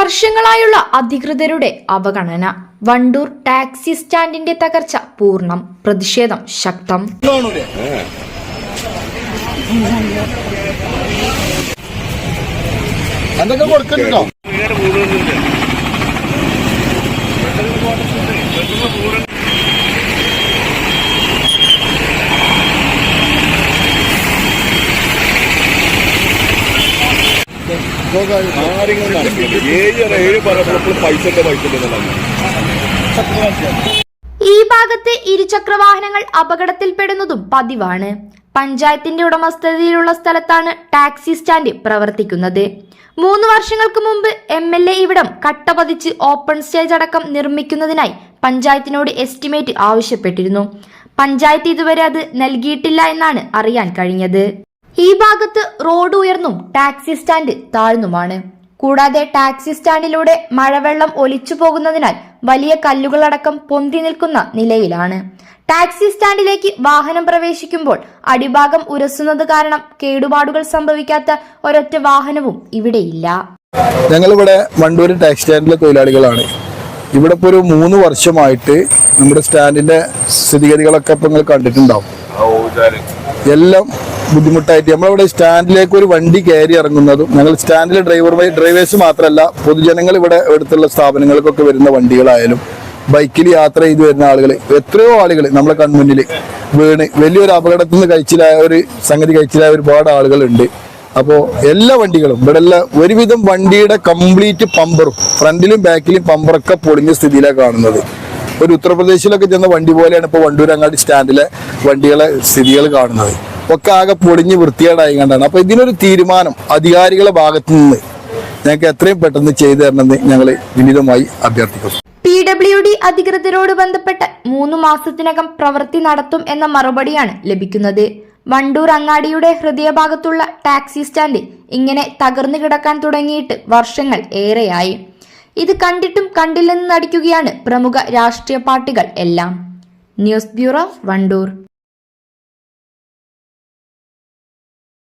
വർഷങ്ങളായുള്ള അധികൃതരുടെ അവഗണന. വണ്ടൂർ ടാക്സി സ്റ്റാൻഡിന്റെ തകർച്ച പൂർണം. പ്രതിഷേധം ശക്തം. എന്തൊക്കെ കൊടുക്കുന്നുണ്ടോ? ഏഴ് ഏഴ് പറഞ്ഞപ്പോൾ പൈസ പൈസ ഉണ്ടെന്നുള്ളതാണ് ഈ ഭാഗത്തെ ഇരുചക്ര വാഹനങ്ങൾ അപകടത്തിൽപ്പെടുന്നതും പതിവാണ്. പഞ്ചായത്തിന്റെ ഉടമസ്ഥതയിലുള്ള സ്ഥലത്താണ് ടാക്സി സ്റ്റാൻഡ് പ്രവർത്തിക്കുന്നത്. മൂന്ന് വർഷങ്ങൾക്ക് മുമ്പ് എം എൽ എ ഇവിടം കട്ടപതിച്ച് ഓപ്പൺ സ്റ്റേജ് അടക്കം നിർമ്മിക്കുന്നതിനായി പഞ്ചായത്തിനോട് എസ്റ്റിമേറ്റ് ആവശ്യപ്പെട്ടിരുന്നു. പഞ്ചായത്ത് ഇതുവരെ അത് നൽകിയിട്ടില്ല എന്നാണ് അറിയാൻ കഴിഞ്ഞത്. ഈ ഭാഗത്ത് റോഡ് ഉയർന്നും ടാക്സി സ്റ്റാൻഡ് താഴ്ന്നുമാണ്. കൂടാതെ ടാക്സി സ്റ്റാൻഡിലൂടെ മഴവെള്ളം ഒലിച്ചു പോകുന്നതിനാൽ വലിയ കല്ലുകളടക്കം പൊന്തി നിൽക്കുന്ന നിലയിലാണ്. ടാക്സി സ്റ്റാൻഡിലേക്ക് വാഹനം പ്രവേശിക്കുമ്പോൾ അടിഭാഗം ഉരസുന്നത് കാരണം കേടുപാടുകൾ സംഭവിക്കാത്ത ഒരൊറ്റ വാഹനവും ഇവിടെയില്ല. ഞങ്ങളിവിടെ വണ്ടൂർ ടാക്സി സ്റ്റാൻഡിലെ തൊഴിലാളികളാണ്. ഇവിടെ ഇപ്പോൾ ഒരു മൂന്ന് വർഷമായിട്ട് നമ്മുടെ സ്റ്റാൻഡിന്റെ സ്ഥിതിഗതികളൊക്കെ ഇപ്പൊ നിങ്ങൾ കണ്ടിട്ടുണ്ടാവും. എല്ലാം ബുദ്ധിമുട്ടായിട്ട് നമ്മളിവിടെ സ്റ്റാൻഡിലേക്ക് ഒരു വണ്ടി കയറി ഇറങ്ങുന്നതും ഞങ്ങൾ സ്റ്റാൻഡിലെ ഡ്രൈവർ ഡ്രൈവേഴ്സ് മാത്രമല്ല പൊതുജനങ്ങൾ ഇവിടെ അടുത്തുള്ള സ്ഥാപനങ്ങൾക്കൊക്കെ വരുന്ന വണ്ടികളായാലും ബൈക്കിൽ യാത്ര ചെയ്തു വരുന്ന ആളുകൾ എത്രയോ ആളുകൾ നമ്മളെ കൺമുന്നിൽ വീണ് വലിയൊരു അപകടത്തിൽ നിന്ന് കഴിച്ചിലായ ഒരു സംഗതി കഴിച്ചിലായ ഒരുപാട് ആളുകളുണ്ട്. അപ്പോൾ എല്ലാ വണ്ടികളും ഇവിടെ എല്ലാ ഒരുവിധം വണ്ടിയുടെ കംപ്ലീറ്റ് പമ്പറും ഫ്രണ്ടിലും ബാക്കിലും പമ്പറൊക്കെ പൊളിഞ്ഞ സ്ഥിതിയിലാണ് കാണുന്നത്. ഒരു ഉത്തർപ്രദേശിലൊക്കെ ചെന്ന വണ്ടി പോലെയാണ് ഇപ്പോൾ വണ്ടൂരങ്ങാടി സ്റ്റാൻഡിലെ വണ്ടികളെ സ്ഥിതികൾ കാണുന്നത്. ഒക്കെ ആകെ പൊടിഞ്ഞ് വൃത്തികേടായി കണ്ടാണ്. അപ്പോൾ ഇതിനൊരു തീരുമാനം അധികാരികളുടെ ഭാഗത്തു നിന്ന് ഞങ്ങൾക്ക് എത്രയും പെട്ടെന്ന് ചെയ്തു തരണമെന്ന് ഞങ്ങൾ വിനീതമായി അഭ്യർത്ഥിക്കുന്നു. പി ഡബ്ല്യു ഡി അധികൃതരോട് ബന്ധപ്പെട്ട് മൂന്ന് മാസത്തിനകം പ്രവൃത്തി നടത്തും എന്ന മറുപടിയാണ് ലഭിക്കുന്നത്. വണ്ടൂർ അങ്ങാടിയുടെ ഹൃദയഭാഗത്തുള്ള ടാക്സി സ്റ്റാൻഡ് ഇങ്ങനെ തകർന്നു കിടക്കാൻ തുടങ്ങിയിട്ട് വർഷങ്ങൾ ഏറെയായി. ഇത് കണ്ടിട്ടും കണ്ടില്ലെന്ന് നടിക്കുകയാണ് പ്രമുഖ രാഷ്ട്രീയ പാർട്ടികൾ എല്ലാം. News bureau Wandoor.